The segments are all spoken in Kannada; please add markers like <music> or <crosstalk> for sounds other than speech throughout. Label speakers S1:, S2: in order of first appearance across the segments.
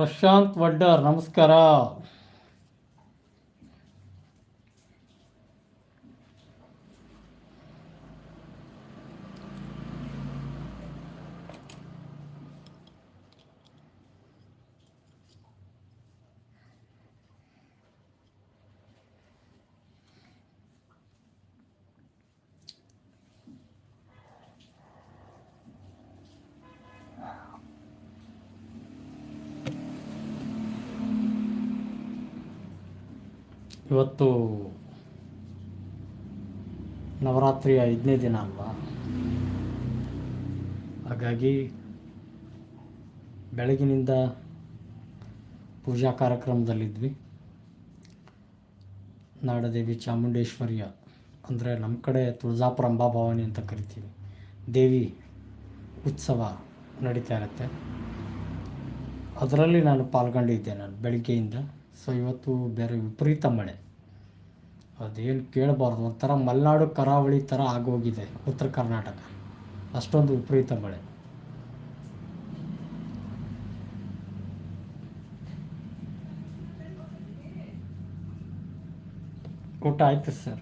S1: ಪ್ರಶಾಂತ್ ವಡ್ಡರ್ ನಮಸ್ಕಾರ. ಇವತ್ತು ನವರಾತ್ರಿಯ ಐದನೇ ದಿನ ಅಲ್ವಾ? ಹಾಗಾಗಿ ಬೆಳಗಿನಿಂದ ಪೂಜಾ ಕಾರ್ಯಕ್ರಮದಲ್ಲಿದ್ವಿ. ನಾಡದೇವಿ ಚಾಮುಂಡೇಶ್ವರಿಯ, ಅಂದರೆ ನಮ್ಮ ಕಡೆ ತುಳಜಾಪುರ ಅಂಬಾಭವಾನಿ ಅಂತ ಕರಿತೀವಿ. ದೇವಿ ಉತ್ಸವ ನಡೀತಾ ಇರುತ್ತೆ. ಅದರಲ್ಲಿ ನಾನು ಪಾಲ್ಗೊಂಡಿದ್ದೆ ನಾನು ಬೆಳಗ್ಗೆಯಿಂದ. ಸೊ ಇವತ್ತು ಬೇರೆ ವಿಪರೀತ ಮಳೆ. ಅದೇನು ಕೇಳಬಾರ್ದು, ಒಂಥರ ಮಲೆನಾಡು ಕರಾವಳಿ ಥರ ಆಗೋಗಿದೆ ಉತ್ತರ ಕರ್ನಾಟಕ. ಅಷ್ಟೊಂದು ವಿಪರೀತ ಮಳೆ. ಊಟ ಆಯಿತು ಸರ್.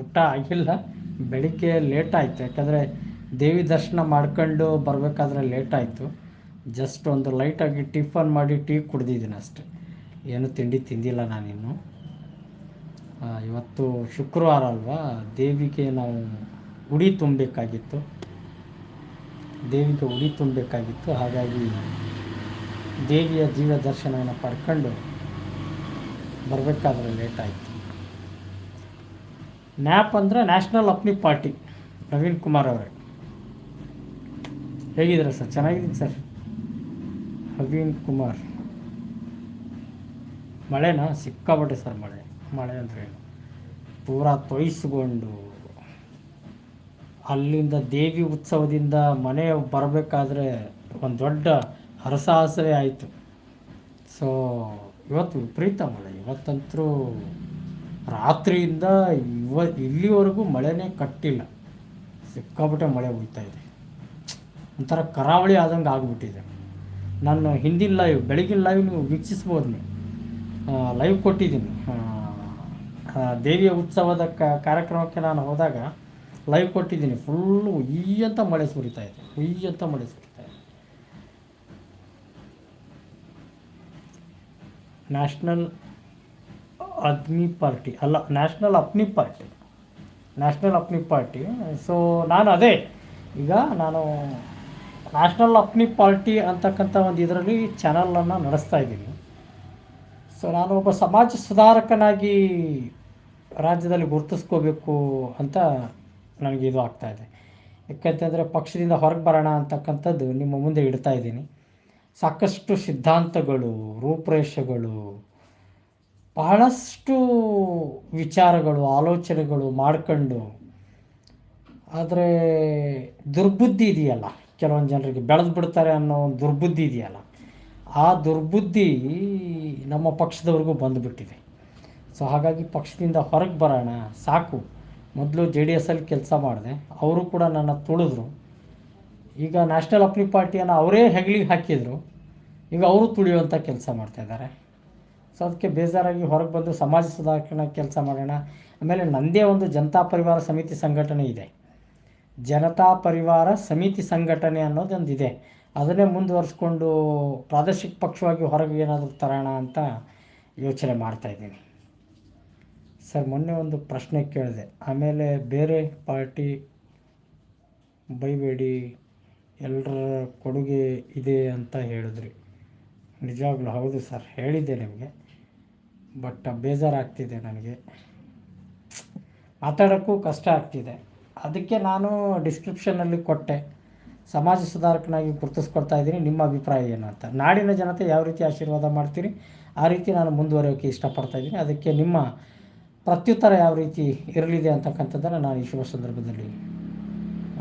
S1: ಊಟ ಆಗಿಲ್ಲ, ಬೆಳಿಗ್ಗೆ ಲೇಟ್ ಆಯಿತು. ಯಾಕಂದರೆ ದೇವಿ ದರ್ಶನ ಮಾಡ್ಕೊಂಡು ಬರಬೇಕಾದ್ರೆ ಲೇಟ್ ಆಯಿತು. ಜಸ್ಟ್ ಒಂದು ಲೈಟಾಗಿ ಟಿಫನ್ ಮಾಡಿ ಟೀ ಕುಡ್ದಿದ್ದೀನಿ ಅಷ್ಟೆ. ಏನು ತಿಂಡಿ ತಿಂದಿಲ್ಲ ನಾನಿನ್ನು. ಇವತ್ತು ಶುಕ್ರವಾರ ಅಲ್ವಾ? ದೇವಿಗೆ ನಾವು ಉಡಿ ತುಂಬಬೇಕಾಗಿತ್ತು. ದೇವಿಗೆ ಉಡಿ ತುಂಬಬೇಕಾಗಿತ್ತು. ಹಾಗಾಗಿ ದೇವಿಯ ದಿವ್ಯ ದರ್ಶನವನ್ನು ಪಡ್ಕೊಂಡು ಬರಬೇಕಾದ್ರೆ ಲೇಟ್ ಆಯಿತು. ನ್ಯಾಪ್ ಅಂದರೆ ನ್ಯಾಷನಲ್ ಅಪ್ನಿ ಪಾರ್ಟಿ ನವೀನ್ ಕುಮಾರ್ ಅವರೇ. ಹೇಗಿದ್ದೀರಾ ಸರ್? ಚೆನ್ನಾಗಿದ್ದೀನಿ ಸರ್. ನವೀನ್ ಕುಮಾರ್. ಮಳೆನಾ? ಸಿಕ್ಕಾಪಟ್ಟೆ ಸರ್ ಮಳೆ. ಮಳೆ ಅಂದರೆ ಪೂರ ತೊಯ್ಸ್ಕೊಂಡು ಅಲ್ಲಿಂದ ದೇವಿ ಉತ್ಸವದಿಂದ ಮನೆ ಬರಬೇಕಾದ್ರೆ ಒಂದು ದೊಡ್ಡ ಹರಸಾಹಸವೇ ಆಯಿತು. ಸೊ ಇವತ್ತು ವಿಪರೀತ ಮಳೆ. ಇವತ್ತಂತರೂ ರಾತ್ರಿಯಿಂದ ಇವ, ಇಲ್ಲಿವರೆಗೂ ಮಳೆನೇ ಕಟ್ಟಿಲ್ಲ. ಸಿಕ್ಕಾಪಟ್ಟೆ ಮಳೆ ಹೋಗ್ತಾ ಇದೆ. ಒಂಥರ ಕರಾವಳಿ ಆದಂಗೆ ಆಗಿಬಿಟ್ಟಿದೆ. ನಾನು ಹಿಂದಿನ ಲೈವ್ ಬೆಳಗಿನ ಲೈವ್ ನೀವು ವೀಕ್ಷಿಸ್ಬೋದು ನೀವು. ಲೈವ್ ಕೊಟ್ಟಿದ್ದೀನಿ. ದೇವಿಯ ಉತ್ಸವದ ಕ ಕಾರ್ಯಕ್ರಮಕ್ಕೆ ನಾನು ಹೋದಾಗ ಲೈವ್ ಕೊಟ್ಟಿದ್ದೀನಿ. ಫುಲ್ಲು ಉಯ್ಯಂತ ಮಳೆ ಸುರಿತಾ ಇದೆ. ಅಂತ ಮಳೆ ಸುರಿತಾ ಇದೆ. ನ್ಯಾಷನಲ್ ಅಗ್ನಿ ಪಾರ್ಟಿ ಅಲ್ಲ national Apni party national Apni party so ನಾನು ಅದೇ. ಈಗ ನಾನು ನ್ಯಾಷನಲ್ ಅಪ್ನಿ ಪಾರ್ಟಿ ಅಂತಕ್ಕಂಥ ಒಂದು ಇದರಲ್ಲಿ ಚಾನಲನ್ನು ನಡೆಸ್ತಾ ಇದ್ದೀನಿ. ಸೊ ನಾನು ಒಬ್ಬ ಸಮಾಜ ಸುಧಾರಕನಾಗಿ ರಾಜ್ಯದಲ್ಲಿ ಗುರುತಿಸ್ಕೋಬೇಕು ಅಂತ ನನಗೆ ಇದು ಆಗ್ತಾ ಇದೆ. ಯಾಕಂತಂದರೆ ಪಕ್ಷದಿಂದ ಹೊರಗೆ ಬರೋಣ ಅಂತಕ್ಕಂಥದ್ದು ನಿಮ್ಮ ಮುಂದೆ ಇಡ್ತಾ ಇದ್ದೀನಿ. ಸಾಕಷ್ಟು ಸಿದ್ಧಾಂತಗಳು, ರೂಪುರೇಷೆಗಳು, ಬಹಳಷ್ಟು ವಿಚಾರಗಳು, ಆಲೋಚನೆಗಳು ಮಾಡ್ಕೊಂಡು, ಆದರೆ ದುರ್ಬುದ್ಧಿ ಇದೆಯಲ್ಲ? ಕೆಲವೊಂದು ಜನರಿಗೆ ಬೆಳೆದು ಬಿಡ್ತಾರೆ ಅನ್ನೋ ಒಂದು ದುರ್ಬುದ್ಧಿ ಇದೆಯಲ್ಲ? ಆ ದುರ್ಬುದ್ಧಿ ನಮ್ಮ ಪಕ್ಷದವ್ರಿಗೂ ಬಂದುಬಿಟ್ಟಿದೆ. ಸೊ ಹಾಗಾಗಿ ಪಕ್ಷದಿಂದ ಹೊರಗೆ ಬರೋಣ. ಸಾಕು. ಮೊದಲು ಜೆ ಡಿ ಎಸ್ಸಲ್ಲಿ ಕೆಲಸ ಮಾಡಿದೆ. ಅವರು ಕೂಡ ನನ್ನ ತುಳಿದ್ರು. ಈಗ ನ್ಯಾಷನಲ್ ಅಪ್ಲಿ ಪಾರ್ಟಿಯನ್ನು ಅವರೇ ಹೆಗಲಿಗೆ ಹಾಕಿದರು. ಈಗ ಅವರು ತುಳಿಯುವಂಥ ಕೆಲಸ ಮಾಡ್ತಾಯಿದ್ದಾರೆ ಸೊ ಅದಕ್ಕೆ ಬೇಜಾರಾಗಿ ಹೊರಗೆ ಬಂದು ಸಮಾಜ ಸುಧಾರಣೆ ಕೆಲಸ ಮಾಡೋಣ. ಆಮೇಲೆ ನನ್ನದೇ ಒಂದು ಜನತಾ ಪರಿವಾರ ಸಮಿತಿ ಸಂಘಟನೆ ಇದೆ. ಜನತಾ ಪರಿವಾರ ಸಮಿತಿ ಸಂಘಟನೆ ಅನ್ನೋದೊಂದು ಇದೆ ಅದನ್ನೇ ಮುಂದುವರಿಸ್ಕೊಂಡು ಪ್ರಾದೇಶಿಕ ಪಕ್ಷವಾಗಿ ಹೊರಗೆ ಏನಾದರೂ ತರೋಣ ಅಂತ ಯೋಚನೆ ಮಾಡ್ತಾಯಿದ್ದೀನಿ ಸರ್, ಮೊನ್ನೆ ಒಂದು ಪ್ರಶ್ನೆ ಕೇಳಿದೆ. ಆಮೇಲೆ ಬೇರೆ ಪಾರ್ಟಿ ಬೈಬೇಡಿ ಎಲ್ಲರ ಕೊಡುಗೆ ಇದೆ ಅಂತ ಹೇಳಿದ್ರಿ. ನಿಜವಾಗ್ಲೂ ಹೌದು ಸರ್, ಹೇಳಿದ್ದೆ ನಿಮಗೆ. ಬಟ್ ಬೇಜಾರಾಗ್ತಿದೆ ನನಗೆ. ಮಾತಾಡೋಕ್ಕೂ ಕಷ್ಟ ಆಗ್ತಿದೆ. ಅದಕ್ಕೆ ನಾನು ಡಿಸ್ಕ್ರಿಪ್ಷನಲ್ಲಿ ಕೊಟ್ಟೆ. ಸಮಾಜ ಸುಧಾರಕನಾಗಿ ಗುರುತಿಸ್ಕೊಳ್ತಾ ಇದ್ದೀನಿ. ನಿಮ್ಮ ಅಭಿಪ್ರಾಯ ಏನು ಅಂತ. ನಾಡಿನ ಜನತೆ ಯಾವ ರೀತಿ ಆಶೀರ್ವಾದ ಮಾಡ್ತೀರಿ? ಆ ರೀತಿ ನಾನು ಮುಂದುವರಿಯೋಕೆ ಇಷ್ಟಪಡ್ತಾ ಇದ್ದೀನಿ. ಅದಕ್ಕೆ ನಿಮ್ಮ ಪ್ರತ್ಯುತ್ತರ ಯಾವ ರೀತಿ ಇರಲಿದೆ ಅಂತಕ್ಕಂಥದ್ದನ್ನು ನಾನು ಈ ಶುಭ ಸಂದರ್ಭದಲ್ಲಿ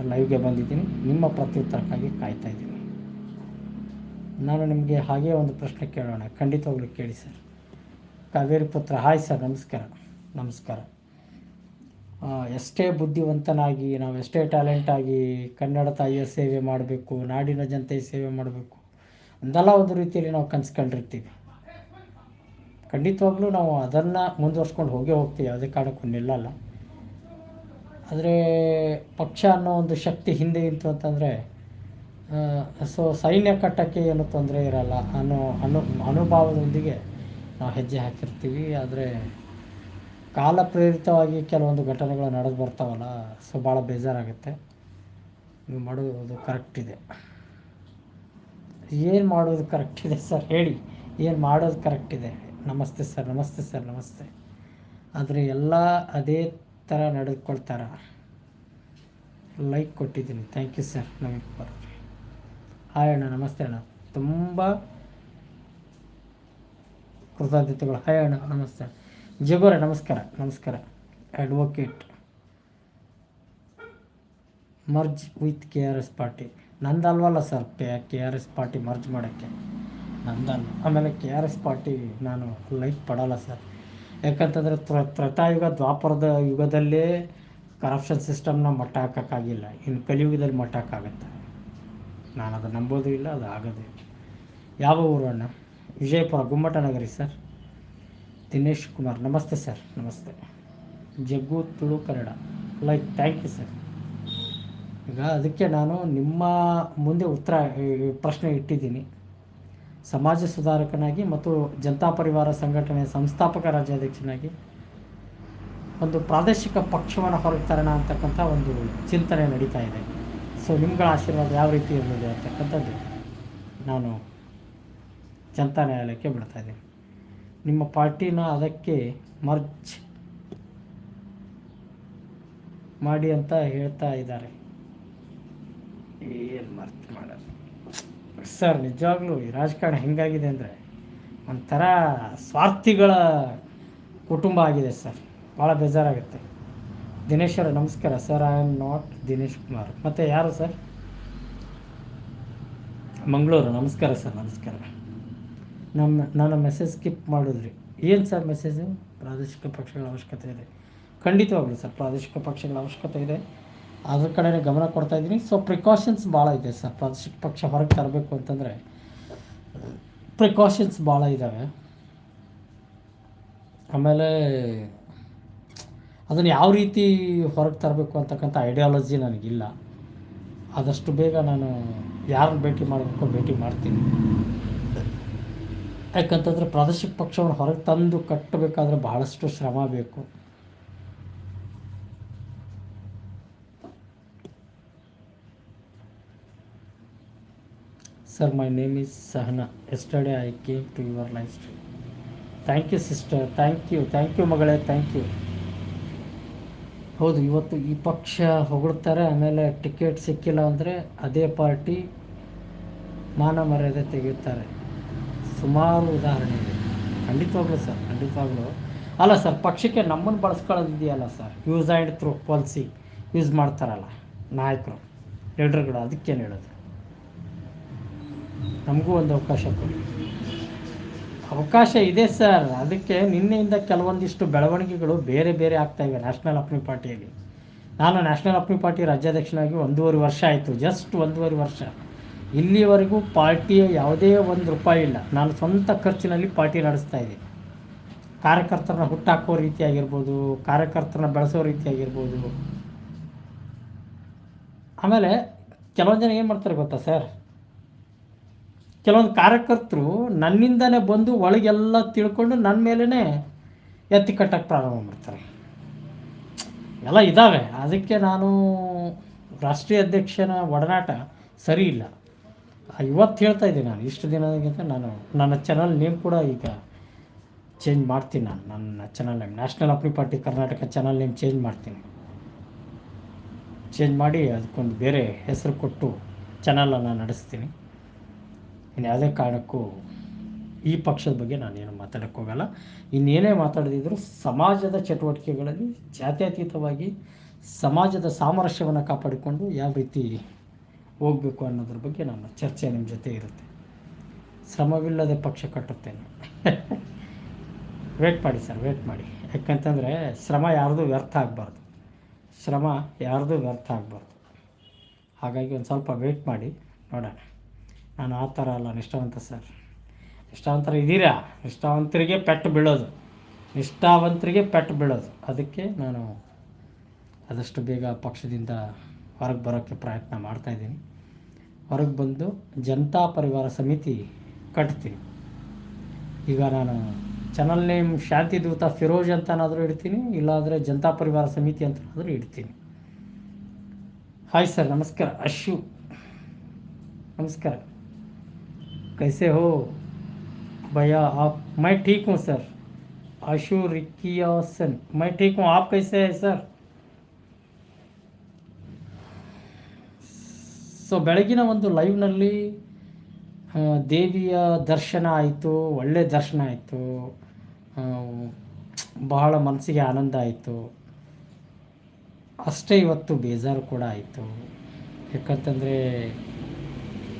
S1: ಲೈವ್ಗೆ ಬಂದಿದ್ದೀನಿ. ನಿಮ್ಮ ಪ್ರತ್ಯುತ್ತರಕ್ಕಾಗಿ ಕಾಯ್ತಾ ಇದ್ದೀನಿ. ನಾನು ನಿಮಗೆ ಹಾಗೇ ಒಂದು ಪ್ರಶ್ನೆ ಕೇಳೋಣ. ಖಂಡಿತವಾಗ್ಲೂ ಕೇಳಿ ಸರ್. ಕಾವೇರಿ ಪುತ್ರ, ಹಾಯ್ ಸರ್. ನಮಸ್ಕಾರ. ನಮಸ್ಕಾರ. ಎಷ್ಟೇ ಬುದ್ಧಿವಂತನಾಗಿ, ನಾವು ಎಷ್ಟೇ ಟ್ಯಾಲೆಂಟ್ ಆಗಿ ಕನ್ನಡ ತಾಯಿಯ ಸೇವೆ ಮಾಡಬೇಕು, ನಾಡಿನ ಜನತೆಯ ಸೇವೆ ಮಾಡಬೇಕು ಒಂದಲ್ಲ ಒಂದು ರೀತಿಯಲ್ಲಿ ನಾವು ಕನ್ಸ್ಕೊಂಡಿರ್ತೀವಿ. ಖಂಡಿತವಾಗ್ಲೂ ನಾವು ಅದನ್ನು ಮುಂದುವರ್ಸ್ಕೊಂಡು ಹೋಗೇ ಹೋಗ್ತೀವಿ, ಯಾವುದೇ ಕಾರಣಕ್ಕೂ ನಿಲ್ಲಲ್ಲ ಆದರೆ ಪಕ್ಷ ಅನ್ನೋ ಒಂದು ಶಕ್ತಿ ಹಿಂದೆ ಇತ್ತು ಅಂತಂದರೆ ಸೊ ಸೈನ್ಯ ಕಟ್ಟಕ್ಕೆ ಏನು ತೊಂದರೆ ಇರಲ್ಲ ಅನ್ನೋ ಅನು, ಅನುಭವದೊಂದಿಗೆ ನಾವು ಹೆಜ್ಜೆ ಹಾಕಿರ್ತೀವಿ. ಆದರೆ ಕಾಲ ಪ್ರೇರಿತವಾಗಿ ಕೆಲವೊಂದು ಘಟನೆಗಳು ನಡೆದು ಬರ್ತಾವಲ್ಲ, ಸೊ ಭಾಳ ಬೇಜಾರಾಗುತ್ತೆ. ನೀವು ಮಾಡೋದು ಕರೆಕ್ಟ್ ಇದೆ. ಏನು ಮಾಡೋದು ಕರೆಕ್ಟ್ ಇದೆ ಸರ್ ಹೇಳಿ. ಏನು ಮಾಡೋದು ಕರೆಕ್ಟ್ ಇದೆ? ನಮಸ್ತೆ ಸರ್ ನಮಸ್ತೆ ಸರ್ ನಮಸ್ತೆ. ಆದರೆ ಎಲ್ಲ ಅದೇ ಥರ ನಡೆದುಕೊಳ್ತಾರ? ಲೈಕ್ ಕೊಟ್ಟಿದ್ದೀನಿ. ಥ್ಯಾಂಕ್ ಯು ಸರ್ ನಮಗೆ ಕುಮಾರ್ ಹಾಯ್ ಅಣ್ಣ, ನಮಸ್ತೆ ಅಣ್ಣ. ತುಂಬ ಕೃತಜ್ಞತೆಗಳು. ಹಾಯ್ ಅಣ್ಣ, ನಮಸ್ತೆ. ಜಗೋರೆ, ನಮಸ್ಕಾರ ನಮಸ್ಕಾರ. Advocate merge with K R S party ನಂದಲ್ವಲ್ಲ sir pay K R S party merge ಮಾಡೋಕ್ಕೆ. ನಂದಲ್ಲ. ಆಮೇಲೆ ಕೆ ಆರ್ ಎಸ್ ಪಾರ್ಟಿ ನಾನು ಲೈಕ್ ಪಡೋಲ್ಲ ಸರ್ ಯಾಕಂತಂದರೆ ತ್ರ ತ್ರತಾಯುಗ, ದ್ವಾಪರದ ಯುಗದಲ್ಲೇ ಕರಪ್ಷನ್ ಸಿಸ್ಟಮ್ನ ಮಟ್ಟ ಹಾಕೋಕ್ಕಾಗಿಲ್ಲ. ಇನ್ನು ಕಲಿಯುಗದಲ್ಲಿ ಮಟ್ಟ ಹಾಕಾಗತ್ತೆ. ನಾನು ಅದು ನಂಬೋದು ಇಲ್ಲ, ಅದು ಆಗೋದೇ ಯಾವ ಊರು ಅಣ್ಣ? ವಿಜಯಪುರ ಗುಮ್ಮಟ ನಗರಿ ಸರ್ ದಿನೇಶ್ ಕುಮಾರ್. ನಮಸ್ತೆ ಸರ್. ನಮಸ್ತೆ. Jaggu Tulu Kannada. Like, thank you sir. ಈಗ ಅದಕ್ಕೆ ನಾನು ನಿಮ್ಮ ಮುಂದೆ ಉತ್ತರ ಪ್ರಶ್ನೆ ಇಟ್ಟಿದ್ದೀನಿ. ಸಮಾಜ ಸುಧಾರಕನಾಗಿ ಮತ್ತು ಜನತಾ ಪರಿವಾರ ಸಂಘಟನೆಯ ಸಂಸ್ಥಾಪಕ ರಾಜ್ಯಾಧ್ಯಕ್ಷನಾಗಿ ಒಂದು ಪ್ರಾದೇಶಿಕ ಪಕ್ಷವನ್ನು ಹೊರಗೆ ತರೋಣ ಅಂತಕ್ಕಂಥ ಒಂದು ಚಿಂತನೆ ನಡೀತಾ ಇದೆ. ಸೊ, ನಿಮ್ಗಳ ಆಶೀರ್ವಾದ ಯಾವ ರೀತಿ ಇರಲಿದೆ ಅಂತಕ್ಕಂಥದ್ದು ನಾನು ಜನತಾ ನ್ಯಾಯಾಲಯಕ್ಕೆ ಬಿಡ್ತಾ ಇದ್ದೀನಿ. ನಿಮ್ಮ ಪಾರ್ಟಿನ ಅದಕ್ಕೆ ಮರ್ಜ್ ಮಾಡಿ ಅಂತ ಹೇಳ್ತಾ ಇದ್ದಾರೆ. ಏನು ಮರ್ತ್ ಮಾಡೋದು? ಸರ್, ನಿಜವಾಗ್ಲೂ ಈ ರಾಜಕಾರಣ ಹೆಂಗಾಗಿದೆ ಅಂದರೆ ಒಂಥರ ಸ್ವಾರ್ಥಿಗಳ ಕುಟುಂಬ ಆಗಿದೆ ಸರ್. ಭಾಳ ಬೇಜಾರಾಗುತ್ತೆ. ದಿನೇಶ್ ಅವರ, ನಮಸ್ಕಾರ. Sir I am not Dinesh Kumar. ಮತ್ತು ಯಾರು ಸರ್? ಮಂಗಳೂರು. ನಮಸ್ಕಾರ ಸರ್, ನಮಸ್ಕಾರ. ನಮ್ಮ ನನ್ನ ಮೆಸೇಜ್ ಸ್ಕಿಪ್ ಮಾಡಿದ್ರಿ. ಏನು ಸರ್ ಮೆಸೇಜು ಪ್ರಾದೇಶಿಕ ಪಕ್ಷಗಳ ಅವಶ್ಯಕತೆ ಇದೆ. ಖಂಡಿತವಾಗ್ಲೂ ಸರ್ ಪ್ರಾದೇಶಿಕ ಪಕ್ಷಗಳ ಅವಶ್ಯಕತೆ ಇದೆ. ಅದ್ರ ಕಡೆ ಗಮನ ಕೊಡ್ತಾ ಇದ್ದೀನಿ. ಸೊ ಪ್ರಿಕಾಷನ್ಸ್ ಭಾಳ ಇದೆ ಸರ್ ಪ್ರಾದೇಶಿಕ ಪಕ್ಷ ಹೊರಗೆ ತರಬೇಕು ಅಂತಂದರೆ ಪ್ರಿಕಾಷನ್ಸ್ ಭಾಳ ಇದ್ದಾವೆ ಆಮೇಲೆ, ಅದನ್ನು ಯಾವ ರೀತಿ ಹೊರಗೆ ತರಬೇಕು ಅಂತಕ್ಕಂಥ ಐಡಿಯಾಲಜಿ ನನಗಿಲ್ಲ. ಆದಷ್ಟು ಬೇಗ ನಾನು ಯಾರನ್ನು ಭೇಟಿ ಮಾಡಬೇಕು ಭೇಟಿ ಮಾಡ್ತೀನಿ. ಯಾಕಂತಂದರೆ ಪ್ರಾದೇಶಿಕ ಪಕ್ಷವನ್ನು ಹೊರಗೆ ತಂದು ಕಟ್ಟಬೇಕಾದ್ರೆ ಬಹಳಷ್ಟು ಶ್ರಮ ಬೇಕು. Sir my name is Sahana yesterday I came to your live stream thank you sister thank you thank you ಮಗಳೇ. ಥ್ಯಾಂಕ್ ಯು ಹೌದು, ಇವತ್ತು ಈ ಪಕ್ಷ ಹೊಗಳ್ತಾರೆ, ಆಮೇಲೆ ಟಿಕೆಟ್ ಸಿಕ್ಕಿಲ್ಲ ಅಂದರೆ ಅದೇ ಪಾರ್ಟಿ ಮಾನ ಮರ್ಯಾದೆ ತೆಗೆಯುತ್ತಾರೆ. ಸುಮಾರು ಉದಾಹರಣೆ ಇದೆ. ಖಂಡಿತವಾಗ್ಲೂ ಸರ್, ಖಂಡಿತವಾಗ್ಲೂ. ಅಲ್ಲ ಸರ್, ಪಕ್ಷಕ್ಕೆ ನಮ್ಮನ್ನು ಬಳಸ್ಕೊಳ್ಳೋದಿದೆಯಲ್ಲ sir use and throw policy use ಮಾಡ್ತಾರಲ್ಲ, ನಾಯಕರು ಲೀಡರ್ಗಳು ಅದಕ್ಕೇನು ಹೇಳೋದು? ನಮಗೂ ಒಂದು ಅವಕಾಶ ಕೊಡಿ. ಅವಕಾಶ ಇದೆ ಸರ್, ಅದಕ್ಕೆ ನಿನ್ನೆಯಿಂದ ಕೆಲವೊಂದಿಷ್ಟು ಬೆಳವಣಿಗೆಗಳು ಬೇರೆ ಬೇರೆ ಆಗ್ತಾಯಿವೆ ನ್ಯಾಷನಲ್ ಅಪ್ನಿ ಪಾರ್ಟಿಯಲ್ಲಿ ನಾನು ನ್ಯಾಷನಲ್ ಅಪ್ನಿ ಪಾರ್ಟಿ ರಾಜ್ಯಾಧ್ಯಕ್ಷನಾಗಿ ಒಂದೂವರೆ ವರ್ಷ ಆಯಿತು ಜಸ್ಟ್ ಒಂದೂವರೆ ವರ್ಷ. ಇಲ್ಲಿವರೆಗೂ ಪಾರ್ಟಿಯ ಯಾವುದೇ ಒಂದು ರೂಪಾಯಿ ಇಲ್ಲ. ನಾನು ಸ್ವಂತ ಖರ್ಚಿನಲ್ಲಿ ಪಾರ್ಟಿ ನಡೆಸ್ತಾ ಇದ್ದೀನಿ. ಕಾರ್ಯಕರ್ತರನ್ನ ಹುಟ್ಟಾಕೋ ರೀತಿಯಾಗಿರ್ಬೋದು, ಕಾರ್ಯಕರ್ತರನ್ನ ಬೆಳೆಸೋ ರೀತಿಯಾಗಿರ್ಬೋದು. ಆಮೇಲೆ ಕೆಲವೊಂದು ಜನ ಏನು ಮಾಡ್ತಾರೆ ಗೊತ್ತಾ ಸರ್? ಕೆಲವೊಂದು ಕಾರ್ಯಕರ್ತರು ನನ್ನಿಂದನೇ ಬಂದು ಒಳಗೆಲ್ಲ ತಿಳ್ಕೊಂಡು ನನ್ನ ಮೇಲೇ ಎತ್ತಿ ಕಟ್ಟಕ್ಕೆ ಪ್ರಾರಂಭ ಮಾಡ್ತಾರೆ. ಎಲ್ಲ ಇದ್ದಾವೆ ಅದಕ್ಕೆ ನಾನು ರಾಷ್ಟ್ರೀಯ ಅಧ್ಯಕ್ಷನ ಒಡನಾಟ ಸರಿ ಇಲ್ಲ. ಇವತ್ತು ಹೇಳ್ತಾ ಇದ್ದೀನಿ ನಾನು. ಇಷ್ಟು ದಿನದಿಂದ ನಾನು, ನನ್ನ ಚಾನಲ್ ನೇಮ್ ಕೂಡ ಈಗ ಚೇಂಜ್ ಮಾಡ್ತೀನಿ ನಾನು. ನನ್ನ channel name national Apni party Karnataka channel name change ಮಾಡ್ತೀನಿ. ಚೇಂಜ್ ಮಾಡಿ ಅದಕ್ಕೊಂದು ಬೇರೆ ಹೆಸರು ಕೊಟ್ಟು ಚಾನಲನ್ನು ನಡೆಸ್ತೀನಿ. ಇನ್ನು ಯಾವುದೇ ಕಾರಣಕ್ಕೂ ಈ ಪಕ್ಷದ ಬಗ್ಗೆ ನಾನೇನು ಮಾತಾಡೋಕ್ಕೆ ಹೋಗಲ್ಲ. ಇನ್ನೇನೇ ಮಾತಾಡದಿದ್ದರೂ ಸಮಾಜದ ಚಟುವಟಿಕೆಗಳಲ್ಲಿ ಜಾತ್ಯತೀತವಾಗಿ ಸಮಾಜದ ಸಾಮರಸ್ಯವನ್ನು ಕಾಪಾಡಿಕೊಂಡು ಯಾವ ರೀತಿ ಹೋಗಬೇಕು ಅನ್ನೋದ್ರ ಬಗ್ಗೆ ನನ್ನ ಚರ್ಚೆ ನಿಮ್ಮ ಜೊತೆ ಇರುತ್ತೆ. ಶ್ರಮವಿಲ್ಲದೆ ಪಕ್ಷ ಕಟ್ಟುತ್ತೇನೆ. ವೇಟ್ ಮಾಡಿ ಸರ್ ವೇಟ್ ಮಾಡಿ. ಯಾಕಂತಂದರೆ ಶ್ರಮ ಯಾರ್ದು ವ್ಯರ್ಥ ಆಗಬಾರ್ದು. ಶ್ರಮ ಯಾರ್ದು ವ್ಯರ್ಥ ಆಗಬಾರ್ದು. ಹಾಗಾಗಿ ಒಂದು ಸ್ವಲ್ಪ ವೇಟ್ ಮಾಡಿ, ನೋಡೋಣ. ನಾನು ಆ ಥರ ಅಲ್ಲ, ನಿಷ್ಠಾವಂತ ಸರ್ ನಿಷ್ಠಾವಂತರ ಇದ್ದೀರಾ? ನಿಷ್ಠಾವಂತರಿಗೆ ಪೆಟ್ಟು ಬೀಳೋದು. ನಿಷ್ಠಾವಂತರಿಗೆ ಪೆಟ್ಟು ಬೀಳೋದು. ಅದಕ್ಕೆ ನಾನು ಆದಷ್ಟು ಬೇಗ ಪಕ್ಷದಿಂದ ಹೊರಗೆ ಬರೋಕ್ಕೆ ಪ್ರಯತ್ನ ಮಾಡ್ತಾಯಿದ್ದೀನಿ ಹೊರಗೆ ಬಂದು ಜನತಾ ಪರಿವಾರ ಸಮಿತಿ ಕಟ್ತೀನಿ ಈಗ ನಾನು ಚಾನಲ್ ನೇಮ್ ಶಾಂತಿ ದೂತ ಫಿರೋಜ್ ಅಂತನಾದರೂ ಇಡ್ತೀನಿ ಇಲ್ಲಾಂದರೆ ಜನತಾ ಪರಿವಾರ ಸಮಿತಿ ಅಂತನಾದರೂ ಇಡ್ತೀನಿ ಹಾಯ್ ಸರ್ ನಮಸ್ಕಾರ ಅಶು नमस्कार कैसे हो भैया आप मैं ठीक हूँ सर आशु रिकियासन मैं ठीक हूँ आप कैसे हैं सर ಸೊ ಬೆಳಗಿನ ಒಂದು ಲೈವ್ನಲ್ಲಿ ದೇವಿಯ ದರ್ಶನ ಆಯಿತು, ಒಳ್ಳೆ ದರ್ಶನ ಆಯಿತು ಬಹಳ ಮನಸ್ಸಿಗೆ ಆನಂದ ಆಯಿತು. ಅಷ್ಟೇ ಇವತ್ತು ಬೇಜಾರು ಕೂಡ ಆಯಿತು. ಯಾಕಂತಂದರೆ,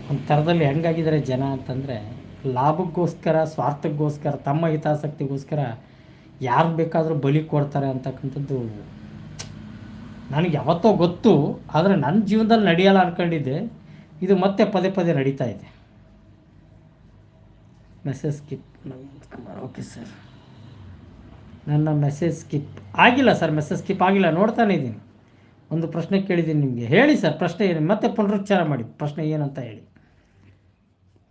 S1: ಒಂದು ಥರದಲ್ಲಿ ಹೆಂಗಾಗಿದ್ದಾರೆ ಜನ ಅಂತಂದರೆ, ಲಾಭಕ್ಕೋಸ್ಕರ, ಸ್ವಾರ್ಥಕ್ಕೋಸ್ಕರ, ತಮ್ಮ ಹಿತಾಸಕ್ತಿಗೋಸ್ಕರ ಯಾರು ಬೇಕಾದರೂ ಬಲಿ ಕೊಡ್ತಾರೆ ಅಂತಕ್ಕಂಥದ್ದು ನನಗೆ ಯಾವತ್ತೋ ಗೊತ್ತು, ಆದರೆ ನನ್ನ ಜೀವನದಲ್ಲಿ ನಡೆಯಲ್ಲ ಅನ್ಕೊಂಡಿದ್ದೆ. ಇದು ಮತ್ತೆ ಪದೇ ಪದೇ ನಡೀತಾ ಇದೆ. Message skip Kumar okay sir ನನ್ನ ಮೆಸೇಜ್ ಸ್ಕಿಪ್ ಆಗಿಲ್ಲ ಸರ್ ಮೆಸೇಜ್ ಸ್ಕಿಪ್ ಆಗಿಲ್ಲ. ನೋಡ್ತಾನೆ ಇದ್ದೀನಿ. ಒಂದು ಪ್ರಶ್ನೆ ಕೇಳಿದ್ದೀನಿ ನಿಮಗೆ. ಹೇಳಿ ಸರ್ ಪ್ರಶ್ನೆ ಏನು? ಮತ್ತೆ ಪುನರುಚ್ಚಾರ ಮಾಡಿ. ಪ್ರಶ್ನೆ ಏನು ಅಂತ ಹೇಳಿ.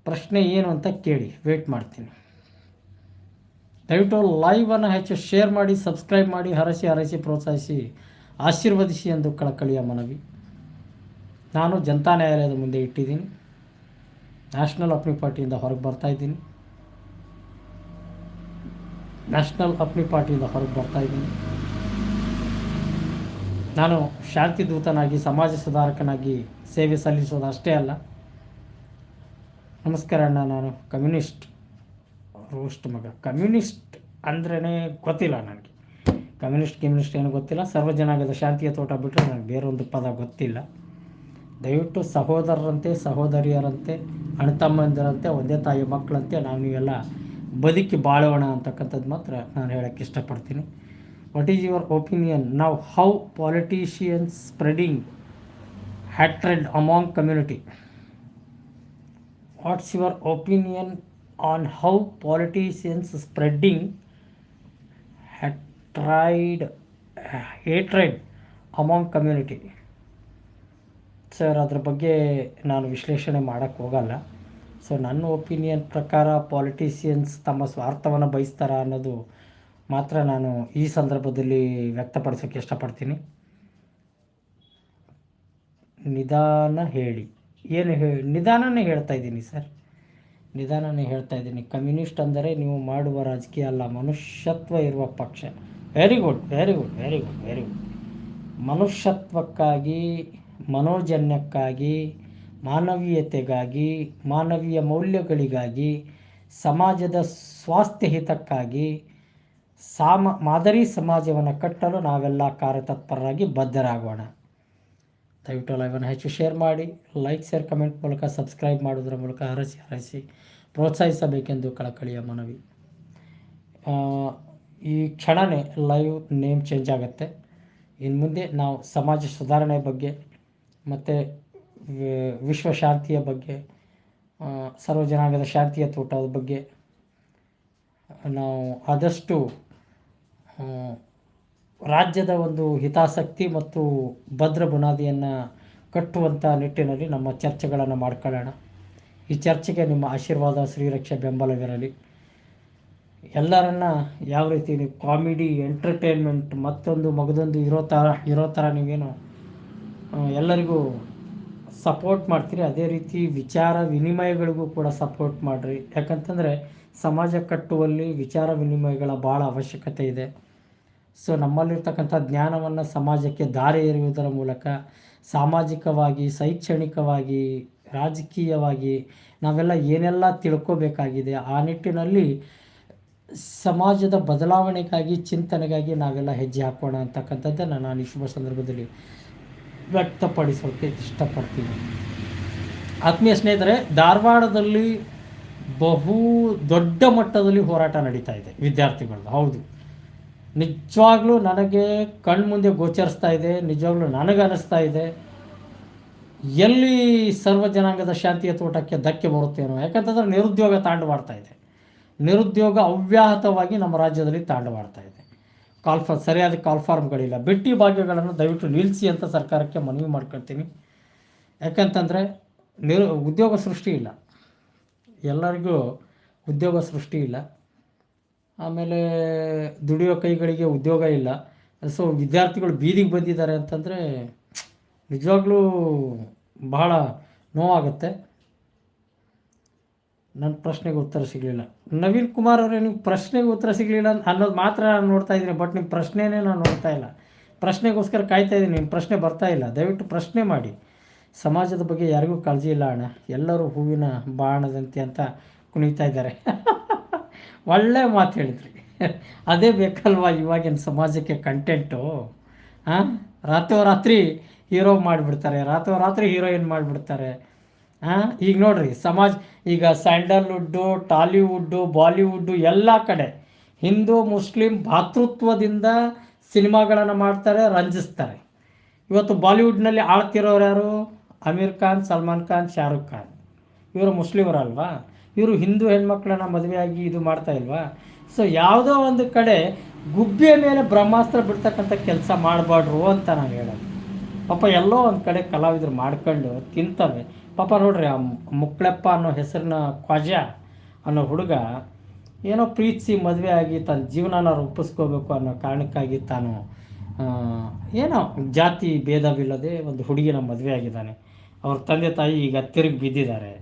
S1: ಪ್ರಶ್ನೆ ಏನು ಅಂತ ಕೇಳಿ. ವೇಟ್ ಮಾಡ್ತೀನಿ. ದಯವಿಟ್ಟು ಲೈವನ್ನು ಹೆಚ್ಚು ಶೇರ್ ಮಾಡಿ ಸಬ್ಸ್ಕ್ರೈಬ್ ಮಾಡಿ, ಹರಸಿ ಹರಸಿ, ಪ್ರೋತ್ಸಾಹಿಸಿ. ಆಶೀರ್ವದಿಸಿ ಎಂದು ಕಳಕಳಿಯ ಮನವಿ. ನಾನು ಜನತಾ ನ್ಯಾಯಾಲಯದ ಮುಂದೆ ಇಟ್ಟಿದ್ದೀನಿ. ನ್ಯಾಷನಲ್ ಅಪ್ನಿ ಪಾರ್ಟಿಯಿಂದ ಹೊರಗೆ ಬರ್ತಾ ಇದ್ದೀನಿ. ನ್ಯಾಷನಲ್ ಅಪ್ನಿ ಪಾರ್ಟಿಯಿಂದ ಹೊರಗೆ ಬರ್ತಾ ಇದ್ದೀನಿ. ನಾನು ಶಾಂತಿ ದೂತನಾಗಿ, ಸಮಾಜ ಸುಧಾರಕನಾಗಿ ಸೇವೆ ಸಲ್ಲಿಸೋದು ಅಷ್ಟೇ ಅಲ್ಲ. ನಮಸ್ಕಾರ ಅಣ್ಣ, ನಾನು ಕಮ್ಯುನಿಸ್ಟ್ ರೋಸ್ಟ್ ಮಗ. ಕಮ್ಯುನಿಸ್ಟ್ ಅಂದ್ರೇ ಗೊತ್ತಿಲ್ಲ ನನಗೆ. ಕಮ್ಯುನಿಸ್ಟ್ ಕಮ್ಯುನಿಸ್ಟ್ ಏನು ಗೊತ್ತಿಲ್ಲ. ಸರ್ವಜನಾಂಗದ ಶಾಂತಿಯ ತೋಟ ಬಿಟ್ಟರೆ ನನಗೆ ಬೇರೊಂದು ಪದ ಗೊತ್ತಿಲ್ಲ. ದಯವಿಟ್ಟು ಸಹೋದರರಂತೆ, ಸಹೋದರಿಯರಂತೆ, ಅಣ್ಣತಮ್ಮಂದಿರಂತೆ, ಒಂದೇ ತಾಯಿ ಮಕ್ಕಳಂತೆ ನಾವು ನೀವೆಲ್ಲ ಬದುಕಿ ಬಾಳೋಣ ಅಂತಕ್ಕಂಥದ್ದು ಮಾತ್ರ ನಾನು ಹೇಳೋಕ್ಕೆ ಇಷ್ಟಪಡ್ತೀನಿ. ವಾಟ್ ಈಸ್ ಯುವರ್ ಒಪಿನಿಯನ್ ನಾವು how politicians spreading hatred among community what's your opinion on how politicians spreading hatred hatred among community sir ಅದ್ರ ಬಗ್ಗೆ ನಾನು ವಿಶ್ಲೇಷಣೆ ಮಾಡೋಕ್ಕೆ ಹೋಗಲ್ಲ. ಸೊ ನನ್ನ ಒಪಿನಿಯನ್ ಪ್ರಕಾರ ಪಾಲಿಟಿಷಿಯನ್ಸ್ ತಮ್ಮ ಸ್ವಾರ್ಥವನ್ನು ಬಯಸ್ತಾರ ಅನ್ನೋದು ಮಾತ್ರ ನಾನು ಈ ಸಂದರ್ಭದಲ್ಲಿ ವ್ಯಕ್ತಪಡಿಸೋಕ್ಕೆ ಇಷ್ಟಪಡ್ತೀನಿ. ನಿಧಾನ ಹೇಳಿ. ಏನು ಹೇ, ನಿಧಾನನೇ ಹೇಳ್ತಾ ಇದ್ದೀನಿ, ಸರ್. ನಿಧಾನನೇ ಹೇಳ್ತಾ ಇದ್ದೀನಿ. ಕಮ್ಯುನಿಸ್ಟ್ ಅಂದರೆ ನೀವು ಮಾಡುವ ರಾಜಕೀಯ ಅಲ್ಲ, ಮನುಷ್ಯತ್ವ ಇರುವ ಪಕ್ಷ. Very good very good very good very good ಮನುಷ್ಯತ್ವಕ್ಕಾಗಿ, ಮನೋಜನ್ಯಕ್ಕಾಗಿ, ಮಾನವೀಯತೆಗಾಗಿ, ಮಾನವೀಯ ಮೌಲ್ಯಗಳಿಗಾಗಿ, ಸಮಾಜದ ಸ್ವಾಸ್ಥ್ಯ ಹಿತಕ್ಕಾಗಿ, ಸಾಮ, ಮಾದರಿ ಸಮಾಜವನ್ನು ಕಟ್ಟಲು ನಾವೆಲ್ಲ ಕಾರ್ಯತತ್ಪರರಾಗಿ ಬದ್ಧರಾಗೋಣ. ದಯವಿಟ್ಟು ಲೈವನ್ನು ಹೆಚ್ಚು ಶೇರ್ ಮಾಡಿ, ಲೈಕ್, ಶೇರ್, ಕಮೆಂಟ್ ಮೂಲಕ ಸಬ್ಸ್ಕ್ರೈಬ್ ಮಾಡೋದ್ರ ಮೂಲಕ ಹರಸಿ ಹರಸಿ ಪ್ರೋತ್ಸಾಹಿಸಬೇಕೆಂದು ಕಳಕಳಿಯ ಮನವಿ. ಈ ಕ್ಷಣವೇ ಲೈವ್ ನೇಮ್ ಚೇಂಜ್ ಆಗುತ್ತೆ. ಇನ್ನು ಮುಂದೆ ನಾವು ಸಮಾಜ ಸುಧಾರಣೆ ಬಗ್ಗೆ ಮತ್ತು ವಿಶ್ವ ಶಾಂತಿಯ ಬಗ್ಗೆ ಸರ್ವಜನಾಂಗದ ಶಾಂತಿಯ ತೋಟದ ಬಗ್ಗೆ ನಾವು ಆದಷ್ಟು ರಾಜ್ಯದ ಒಂದು ಹಿತಾಸಕ್ತಿ ಮತ್ತು ಭದ್ರ ಬುನಾದಿಯನ್ನು ಕಟ್ಟುವಂಥ ನಿಟ್ಟಿನಲ್ಲಿ ನಮ್ಮ ಚರ್ಚೆಗಳನ್ನು ಮಾಡ್ಕೊಳ್ಳೋಣ. ಈ ಚರ್ಚೆಗೆ ನಿಮ್ಮ ಆಶೀರ್ವಾದ, ಶ್ರೀರಕ್ಷೆ, ಬೆಂಬಲವಿರಲಿ. ಎಲ್ಲರನ್ನ ಯಾವ ರೀತಿ ನೀವು ಕಾಮಿಡಿ ಎಂಟರ್ಟೈನ್ಮೆಂಟ್ ಮತ್ತೊಂದು ಮಗದೊಂದು ಇರೋ ಥರ ಇರೋ ಥರ ನೀವೇನು ಎಲ್ಲರಿಗೂ ಸಪೋರ್ಟ್ ಮಾಡ್ತೀರಿ? ಅದೇ ರೀತಿ ವಿಚಾರ ವಿನಿಮಯಗಳಿಗೂ ಕೂಡ ಸಪೋರ್ಟ್ ಮಾಡಿರಿ. ಯಾಕಂತಂದರೆ ಸಮಾಜ ಕಟ್ಟುವಲ್ಲಿ ವಿಚಾರ ವಿನಿಮಯಗಳ ಭಾಳ ಅವಶ್ಯಕತೆ ಇದೆ. ಸೊ ನಮ್ಮಲ್ಲಿರ್ತಕ್ಕಂಥ ಜ್ಞಾನವನ್ನು ಸಮಾಜಕ್ಕೆ ದಾರಿ ಎರೆಯುವುದರ ಮೂಲಕ ಸಾಮಾಜಿಕವಾಗಿ, ಶೈಕ್ಷಣಿಕವಾಗಿ, ರಾಜಕೀಯವಾಗಿ ನಾವೆಲ್ಲ ಏನೆಲ್ಲ ತಿಳ್ಕೋಬೇಕಾಗಿದೆ, ಆ ನಿಟ್ಟಿನಲ್ಲಿ ಸಮಾಜದ ಬದಲಾವಣೆಗಾಗಿ, ಚಿಂತನೆಗಾಗಿ ನಾವೆಲ್ಲ ಹೆಜ್ಜೆ ಹಾಕೋಣ ಅಂತಕ್ಕಂಥದ್ದನ್ನು ನಾನು ಈ ಶುಭ ಸಂದರ್ಭದಲ್ಲಿ ವ್ಯಕ್ತಪಡಿಸೋಕ್ಕೆ ಇಷ್ಟಪಡ್ತೀನಿ. ಆತ್ಮೀಯ ಸ್ನೇಹಿತರೆ, ಧಾರವಾಡದಲ್ಲಿ ಬಹು ದೊಡ್ಡ ಮಟ್ಟದಲ್ಲಿ ಹೋರಾಟ ನಡೀತಾ ಇದೆ ವಿದ್ಯಾರ್ಥಿಗಳದ್ದು. ಹೌದು. ನಿಜವಾಗ್ಲೂ ನನಗೆ ಕಣ್ಮುಂದೆ ಗೋಚರಿಸ್ತಾ ಇದೆ, ನಿಜವಾಗ್ಲೂ ನನಗೆ ಅನ್ನಿಸ್ತಾ ಇದೆ. ಎಲ್ಲಿ ಸರ್ವ ಜನಾಂಗದ ಶಾಂತಿಯ ತೋಟಕ್ಕೆ ಧಕ್ಕೆ ಬರುತ್ತೇನೋ, ಯಾಕಂತಂದ್ರೆ ನಿರುದ್ಯೋಗ ತಾಂಡವಾಡ್ತಾ ಇದೆ. ನಿರುದ್ಯೋಗ ಅವ್ಯಾಹತವಾಗಿ ನಮ್ಮ ರಾಜ್ಯದಲ್ಲಿ ತಾಂಡವಾಡ್ತಾ ಇದೆ. ಕಾಲ್ಫಾರ್ ಸರಿಯಾದ ಕಾಲ್ಫಾರ್ಮ್ಗಳಿಲ್ಲ ಬೆಟ್ಟಿ ಭಾಗ್ಯಗಳನ್ನು ದಯವಿಟ್ಟು ನಿಲ್ಲಿಸಿ ಅಂತ ಸರ್ಕಾರಕ್ಕೆ ಮನವಿ ಮಾಡ್ಕೊಳ್ತೀನಿ. ಯಾಕಂತಂದರೆ, ನಿರು, ಉದ್ಯೋಗ ಸೃಷ್ಟಿ ಇಲ್ಲ. ಎಲ್ಲರಿಗೂ ಉದ್ಯೋಗ ಸೃಷ್ಟಿ ಇಲ್ಲ. ಆಮೇಲೆ ದುಡಿಯೋ ಕೈಗಳಿಗೆ ಉದ್ಯೋಗ ಇಲ್ಲ. ಸೊ, ವಿದ್ಯಾರ್ಥಿಗಳು ಬೀದಿಗೆ ಬಂದಿದ್ದಾರೆ ಅಂತಂದರೆ, ನಿಜವಾಗ್ಲೂ ಬಹಳ ನೋವಾಗುತ್ತೆ. ನನ್ನ ಪ್ರಶ್ನೆಗೆ ಉತ್ತರ ಸಿಗಲಿಲ್ಲ. ನವೀನ್ ಕುಮಾರ್ ಅವರೇ ನಿಮ್ಮ ಪ್ರಶ್ನೆಗೆ ಉತ್ತರ ಸಿಗಲಿಲ್ಲ ಅನ್ನೋದು ಮಾತ್ರ ನಾನು ನೋಡ್ತಾ ಇದ್ದೀನಿ ಬಟ್ ನಿಮ್ಮ ಪ್ರಶ್ನೆನೇ ನಾನು ನೋಡ್ತಾ ಇಲ್ಲ. ಪ್ರಶ್ನೆಗೋಸ್ಕರ ಕಾಯ್ತಾ ಇದ್ದೀನಿ ನಿಮ್ಮ ಪ್ರಶ್ನೆ ಬರ್ತಾ ಇಲ್ಲ. ದಯವಿಟ್ಟು ಪ್ರಶ್ನೆ ಮಾಡಿ. ಸಮಾಜದ ಬಗ್ಗೆ ಯಾರಿಗೂ ಕಾಳಜಿ ಇಲ್ಲ ಅಣ್ಣ. ಎಲ್ಲರೂ ಹೂವಿನ ಬಾಣದಂತೆ ಅಂತ ಕುಣಿತಾ ಇದ್ದಾರೆ. <laughs> ಒಳ್ಳೆ ಮಾತು ಹೇಳಿದ್ರಿ. <laughs> ಅದೇ ಬೇಕಲ್ವಾ ಇವಾಗಿನ ಸಮಾಜಕ್ಕೆ ಕಂಟೆಂಟು ಹಾಂ ರಾತ್ರೋರಾತ್ರಿ ಹೀರೋ ಮಾಡಿಬಿಡ್ತಾರೆ. ರಾತ್ರೋರಾತ್ರಿ ಹೀರೋಯಿನ್ ಮಾಡಿಬಿಡ್ತಾರೆ. ಈಗ ನೋಡ್ರಿ, ಸಮಾಜ, ಈಗ ಸ್ಯಾಂಡಲ್ವುಡ್ಡು, ಟಾಲಿವುಡ್ಡು, ಬಾಲಿವುಡ್ಡು ಎಲ್ಲ ಕಡೆ ಹಿಂದೂ, ಮುಸ್ಲಿಂ ಭಾತೃತ್ವದಿಂದ ಸಿನಿಮಾಗಳನ್ನು ಮಾಡ್ತಾರೆ, ರಂಜಿಸ್ತಾರೆ. ಇವತ್ತು ಬಾಲಿವುಡ್ನಲ್ಲಿ ಆಳ್ತಿರೋರು ಯಾರು? ಅಮೀರ್ ಖಾನ್, ಸಲ್ಮಾನ್ ಖಾನ್, ಶಾರುಖ್ ಖಾನ್. ಇವರು ಮುಸ್ಲಿಮರಲ್ವಾ? ಇವರು ಹಿಂದೂ ಹೆಣ್ಮಕ್ಳನ್ನ ಮದುವೆಯಾಗಿ ಇದು ಮಾಡ್ತಾ ಇಲ್ವಾ? ಸೊ ಯಾವುದೋ ಒಂದು ಕಡೆ ಗುಬ್ಬಿಯ ಮೇಲೆ ಬ್ರಹ್ಮಾಸ್ತ್ರ ಬಿಡ್ತಕ್ಕಂಥ ಕೆಲಸ ಮಾಡಬಾರ್ದು ಅಂತ ನಾನು ಹೇಳೋದು. ಪಾಪ ಎಲ್ಲೋ ಒಂದು ಕಡೆ ಕಲಾವಿದರು ಮಾಡ್ಕೊಂಡು ತಿಂತವೆ. ಪಾಪ ನೋಡ್ರಿ, ಆ ಮುಕ್ಳೆಪ್ಪ ಅನ್ನೋ ಹೆಸರಿನ ಖ್ವಾಜಾ ಅನ್ನೋ ಹುಡುಗ ಏನೋ ಪ್ರೀತಿಸಿ ಮದುವೆ ಆಗಿ ತನ್ನ ಜೀವನನ ರೂಪಿಸ್ಕೋಬೇಕು ಅನ್ನೋ ಕಾರಣಕ್ಕಾಗಿ ತಾನು ಏನೋ ಜಾತಿ ಭೇದವಿಲ್ಲದೆ ಒಂದು ಹುಡುಗಿನ ಮದುವೆ ಆಗಿದ್ದಾನೆ. ಅವ್ರ ತಂದೆ ತಾಯಿ ಈಗ ತಿರುಗಿ ಬಿದ್ದಿದ್ದಾರೆ.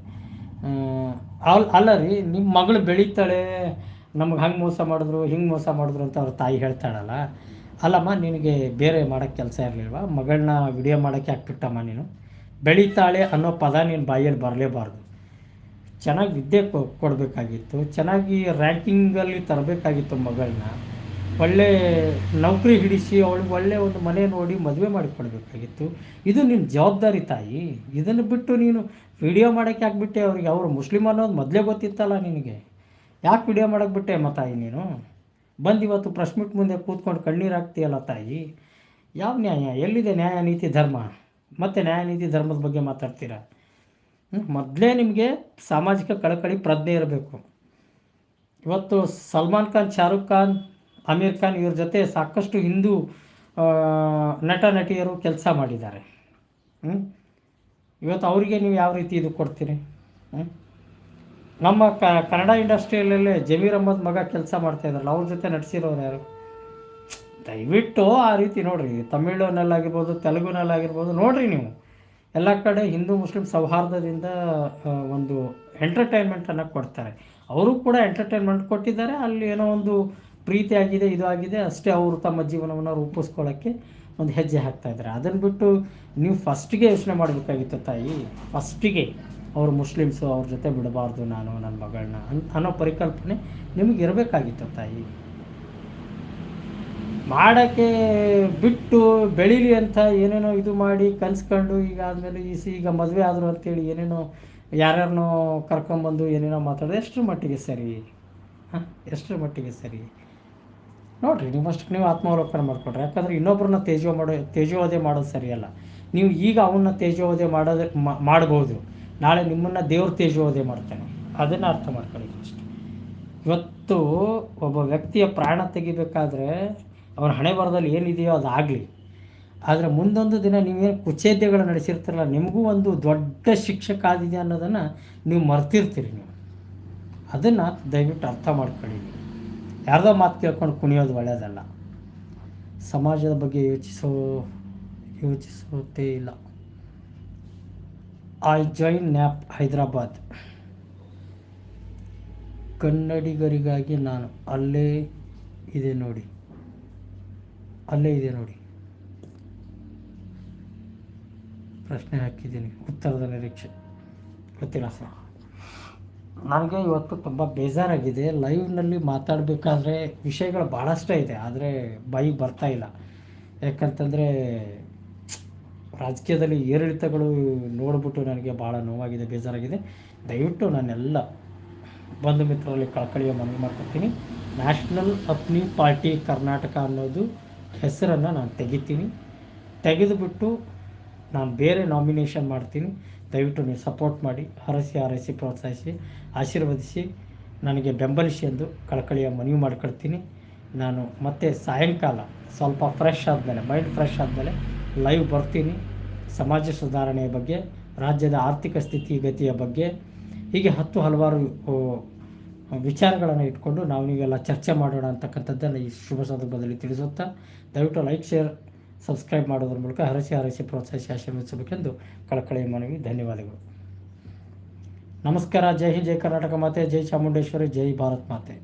S1: ಅಲ್, ಅಲ್ಲ ರೀ ನಿಮ್ಮ ಮಗಳು ಬೆಳೀತಾಳೆ, ನಮ್ಗೆ ಹಂಗೆ ಮೋಸ ಮಾಡಿದ್ರು, ಹಿಂಗೆ ಮೋಸ ಮಾಡಿದ್ರು ಅಂತ ಅವ್ರ ತಾಯಿ ಹೇಳ್ತಾಳಲ್ಲ. ಅಲ್ಲಮ್ಮ, ನಿನಗೆ ಬೇರೆ ಮಾಡೋಕ್ಕೆ ಕೆಲಸ ಇರಲಿಲ್ವಾ? ಮಗಳನ್ನ ವಿಡಿಯೋ ಮಾಡೋಕ್ಕೆ ಹಾಕ್ಬಿಟ್ಟಮ್ಮ ನೀನು. ಬೆಳೀತಾಳೆ ಅನ್ನೋ ಪದ ನೀನು ಬಾಯಲ್ಲಿ ಬರಲೇಬಾರ್ದು. ಚೆನ್ನಾಗಿ ವಿದ್ಯೆ ಕೊಡಬೇಕಾಗಿತ್ತು. ಚೆನ್ನಾಗಿ ರ್ಯಾಂಕಿಂಗಲ್ಲಿ ತರಬೇಕಾಗಿತ್ತು ಮಗಳನ್ನ. ಒಳ್ಳೆ ನೌಕರಿ ಹಿಡಿಸಿ ಅವಳಿಗೆ ಒಳ್ಳೆ ಒಂದು ಮನೆ ನೋಡಿ ಮದುವೆ ಮಾಡಿಕೊಡ್ಬೇಕಾಗಿತ್ತು. ಇದು ನಿನ್ನ ಜವಾಬ್ದಾರಿ ತಾಯಿ. ಇದನ್ನು ಬಿಟ್ಟು ನೀನು ವಿಡಿಯೋ ಮಾಡೋಕ್ಕೆ ಹಾಕ್ಬಿಟ್ಟೆ ಅವ್ರಿಗೆ. ಅವರು ಮುಸ್ಲಿಮ್ ಅನ್ನೋದು ಮೊದಲೇ ಗೊತ್ತಿತ್ತಲ್ಲ ನಿನಗೆ. ಯಾಕೆ ವಿಡಿಯೋ ಮಾಡೋಕ್ಕೆ ಬಿಟ್ಟೆ ಅಮ್ಮ ತಾಯಿ ನೀನು? ಬಂದು ಇವತ್ತು ಪ್ರೆಸ್ ಮೀಟ್ ಮುಂದೆ ಕೂತ್ಕೊಂಡು ಕಣ್ಣೀರು ಹಾಕ್ತೀಯಲ್ಲ ತಾಯಿ? ಯಾವ ನ್ಯಾಯ? ಎಲ್ಲಿದೆ ನ್ಯಾಯ, ನೀತಿ, ಧರ್ಮ? ಮತ್ತು ನ್ಯಾಯ ನೀತಿ ಧರ್ಮದ ಬಗ್ಗೆ ಮಾತಾಡ್ತೀರಾ ಮೊದಲೇ ನಿಮಗೆ ಸಾಮಾಜಿಕ ಕಳಕಳಿ ಪ್ರಜ್ಞೆ ಇರಬೇಕು ಇವತ್ತು ಸಲ್ಮಾನ್ ಖಾನ್, ಶಾರುಖ್ ಖಾನ್ ಅಮೀರ್ ಖಾನ್ ಇವ್ರ ಜೊತೆ ಸಾಕಷ್ಟು ಹಿಂದೂ ನಟ, ನಟಿಯರು ಕೆಲಸ ಮಾಡಿದ್ದಾರೆ? ಇವತ್ತು ಅವರಿಗೆ ನೀವು ಯಾವ ರೀತಿ ಇದು ಕೊಡ್ತೀರಿ? ನಮ್ಮ ಕನ್ನಡ ಇಂಡಸ್ಟ್ರಿಯಲ್ಲೇ ಜಮೀರ್ ಅಹ್ಮದ್ ಮಗ ಕೆಲಸ ಮಾಡ್ತಾ ಇದ್ರಲ್ಲ ಅವ್ರ ಜೊತೆ ನಟಿಸಿರೋರು ಯಾರು ದಯವಿಟ್ಟು ಆ ರೀತಿ ನೋಡಿರಿ. ತಮಿಳುನಲ್ಲಾಗಿರ್ಬೋದು, ತೆಲುಗುನಲ್ಲಾಗಿರ್ಬೋದು, ನೋಡಿರಿ ನೀವು. ಎಲ್ಲ ಕಡೆ ಹಿಂದೂ, ಮುಸ್ಲಿಂ ಸೌಹಾರ್ದದಿಂದ ಒಂದು ಎಂಟರ್ಟೈನ್ಮೆಂಟನ್ನು ಕೊಡ್ತಾರೆ. ಅವರು ಕೂಡ ಎಂಟರ್ಟೈನ್ಮೆಂಟ್ ಕೊಟ್ಟಿದ್ದಾರೆ. ಅಲ್ಲಿ ಏನೋ ಒಂದು ಪ್ರೀತಿ ಆಗಿದೆ, ಇದು ಆಗಿದೆ, ಅಷ್ಟೇ ಅವರು ತಮ್ಮ ಜೀವನವನ್ನು ರೂಪಿಸ್ಕೊಳ್ಳೋಕ್ಕೆ ಒಂದು ಹೆಜ್ಜೆ ಹಾಕ್ತಾ ಇದ್ದಾರೆ. ಅದನ್ನು ಬಿಟ್ಟು ನೀವು ಫಸ್ಟಿಗೆ ಯೋಚನೆ ಮಾಡಬೇಕಾಗಿತ್ತು ತಾಯಿ. ಫಸ್ಟಿಗೆ ಅವರು ಮುಸ್ಲಿಮ್ಸು ಅವ್ರ ಜೊತೆ ಬಿಡಬಾರ್ದು ನಾನು, ನನ್ನ ಮಗಳನ್ನ ಅನ್, ಅನ್ನೋ ಪರಿಕಲ್ಪನೆ ನಿಮಗೆ ಇರಬೇಕಾಗಿತ್ತು ತಾಯಿ. ಮಾಡೋಕ್ಕೆ ಬಿಟ್ಟು ಬೆಳೀಲಿ ಅಂತ ಏನೇನೋ ಇದು ಮಾಡಿ ಕನ್ಸ್ಕೊಂಡು ಈಗ ಆದಮೇಲೆ ಈ ಸಿ- ಈಗ ಮದುವೆ ಆದರು ಅಂತೇಳಿ ಏನೇನೋ ಯಾರ್ಯಾರನೋ ಕರ್ಕೊಂಬಂದು ಏನೇನೋ ಮಾತಾಡೋದು, ಎಷ್ಟರ ಮಟ್ಟಿಗೆ ಸರಿ? ಹಾಂ? ಎಷ್ಟರ ಮಟ್ಟಿಗೆ ಸರಿ? ನೋಡಿರಿ ನಿಮ್ಮಷ್ಟಕ್ಕೆ ನೀವು ಆತ್ಮಾವಲೋಕನ ಮಾಡಿಕೊಡ್ರಿ ಯಾಕಂದರೆ ಇನ್ನೊಬ್ಬರನ್ನ ತೇಜೋ ಮಾಡೋ, ತೇಜೋವಧೆ ಮಾಡೋದು ಸರಿಯಲ್ಲ ನೀವು ಈಗ ಅವನ್ನ ತೇಜೋವಧೆ ಮಾಡೋದು ಮಾಡ್ಬೋದು. ನಾಳೆ ನಿಮ್ಮನ್ನು ದೇವ್ರ ತೇಜೋವಧೆ ಮಾಡ್ತಾನೆ. ಅದನ್ನು ಅರ್ಥ ಮಾಡ್ಕೊಳ್ಳಿ ಫಸ್ಟ್ ಇವತ್ತು ಒಬ್ಬ ವ್ಯಕ್ತಿಯ ಪ್ರಾಣ ತೆಗಿಬೇಕಾದ್ರೆ ಅವನ ಹಣೆ ಬರದಲ್ಲಿ ಏನಿದೆಯೋ ಅದು ಆಗಲಿ ಆದರೆ ಮುಂದೊಂದು ದಿನ ನೀವೇನು ಕುಚೇದ್ಯಗಳು ನಡೆಸಿರ್ತಾರಲ್ಲ, ನಿಮಗೂ ಒಂದು ದೊಡ್ಡ ಶಿಕ್ಷಕ ಕಾದಿದೆ ಅನ್ನೋದನ್ನು ನೀವು ಮರ್ತಿರ್ತೀರಿ ನೀವು. ಅದನ್ನು ದಯವಿಟ್ಟು ಅರ್ಥ ಮಾಡ್ಕೊಳ್ಳಿ. ಯಾರ್ದೋ ಮಾತು ಕೇಳ್ಕೊಂಡು ಕುಣಿಯೋದು ಒಳ್ಳೆಯದಲ್ಲ ಸಮಾಜದ ಬಗ್ಗೆ ಯೋಚಿಸೋ ಯೋಚಿಸುತ್ತೇ ಇಲ್ಲ. I join NAP Hyderabad. ಕನ್ನಡಿಗರಿಗಾಗಿ ನಾನು ಅಲ್ಲೇ ಇದೆ ನೋಡಿ. ಅಲ್ಲೇ ಇದೆ ನೋಡಿ. ಪ್ರಶ್ನೆ ಹಾಕಿದ್ದೀನಿ. ಉತ್ತರದ ನಿರೀಕ್ಷೆ. ಗೊತ್ತಿಲ್ಲ ಸರ್. ನನಗೆ ಇವತ್ತು ತುಂಬ ಬೇಜಾರಾಗಿದೆ. ಲೈವ್ನಲ್ಲಿ ಮಾತಾಡಬೇಕಾದ್ರೆ ವಿಷಯಗಳು ಭಾಳಷ್ಟೇ ಇದೆ. ಆದರೆ ಬೈ ಬರ್ತಾ ಇಲ್ಲ. ಯಾಕಂತಂದರೆ ರಾಜಕೀಯದಲ್ಲಿ ಏರಿಳಿತಗಳು ನೋಡಿಬಿಟ್ಟು ನನಗೆ ಭಾಳ ನೋವಾಗಿದೆ, ಬೇಜಾರಾಗಿದೆ. ದಯವಿಟ್ಟು ನಾನೆಲ್ಲ ಬಂಧು ಮಿತ್ರರಲ್ಲಿ ಕಳಕಳಿಯ ಮನವಿ ಮಾಡ್ಕೊತೀನಿ. ನ್ಯಾಷನಲ್ ಅಪ್ನಿ ಪಾರ್ಟಿ ಕರ್ನಾಟಕ ಅನ್ನೋದು ಹೆಸರನ್ನು ನಾನು ತೆಗಿತೀನಿ. ತೆಗೆದುಬಿಟ್ಟು ನಾನು ಬೇರೆ ನಾಮಿನೇಷನ್ ಮಾಡ್ತೀನಿ. ದಯವಿಟ್ಟು ನೀವು ಸಪೋರ್ಟ್ ಮಾಡಿ ಹರಸಿ ಹರಸಿ ಪ್ರೋತ್ಸಾಹಿಸಿ, ಆಶೀರ್ವದಿಸಿ. ನನಗೆ ಬೆಂಬಲಿಸಿ ಎಂದು ಕಳಕಳಿಯ ಮನವಿ ಮಾಡ್ಕೊಳ್ತೀನಿ. ನಾನು ಮತ್ತೆ ಸಾಯಂಕಾಲ ಸ್ವಲ್ಪ ಫ್ರೆಶ್ ಆದಮೇಲೆ ಮೈಂಡ್ ಫ್ರೆಶ್ ಆದಮೇಲೆ ಲೈವ್ ಬರ್ತೀನಿ. ಸಮಾಜ ಸುಧಾರಣೆಯ ಬಗ್ಗೆ, ರಾಜ್ಯದ ಆರ್ಥಿಕ ಸ್ಥಿತಿಗತಿಯ ಬಗ್ಗೆ, ಹೀಗೆ ಹತ್ತು ಹಲವಾರು ವಿಚಾರಗಳನ್ನು ಇಟ್ಕೊಂಡು ನಾವು ನೀವೆಲ್ಲ ಚರ್ಚೆ ಮಾಡೋಣ ಅಂತಕ್ಕಂಥದ್ದನ್ನು ಈ ಶುಭ ಸಂದರ್ಭದಲ್ಲಿ ತಿಳಿಸುತ್ತಾ ದಯವಿಟ್ಟು ಲೈಕ್, ಶೇರ್, ಸಬ್ಸ್ಕ್ರೈಬ್ ಮಾಡೋದ್ರ ಮೂಲಕ ಹರಸಿ ಹರಸಿ ಪ್ರೋತ್ಸಾಹಿಸಿ ಆಶೀರ್ವದಿಸಬೇಕೆಂದು ಕಳಕಳಿಯ ಮನವಿ, ಧನ್ಯವಾದಗಳು. ನಮಸ್ಕಾರ, ಜೈ ಹಿಂದ್, ಜೈ ಕರ್ನಾಟಕ ಮಾತೆ, ಜೈ ಚಾಮುಂಡೇಶ್ವರಿ, ಜೈ ಭಾರತ್ ಮಾತೆ.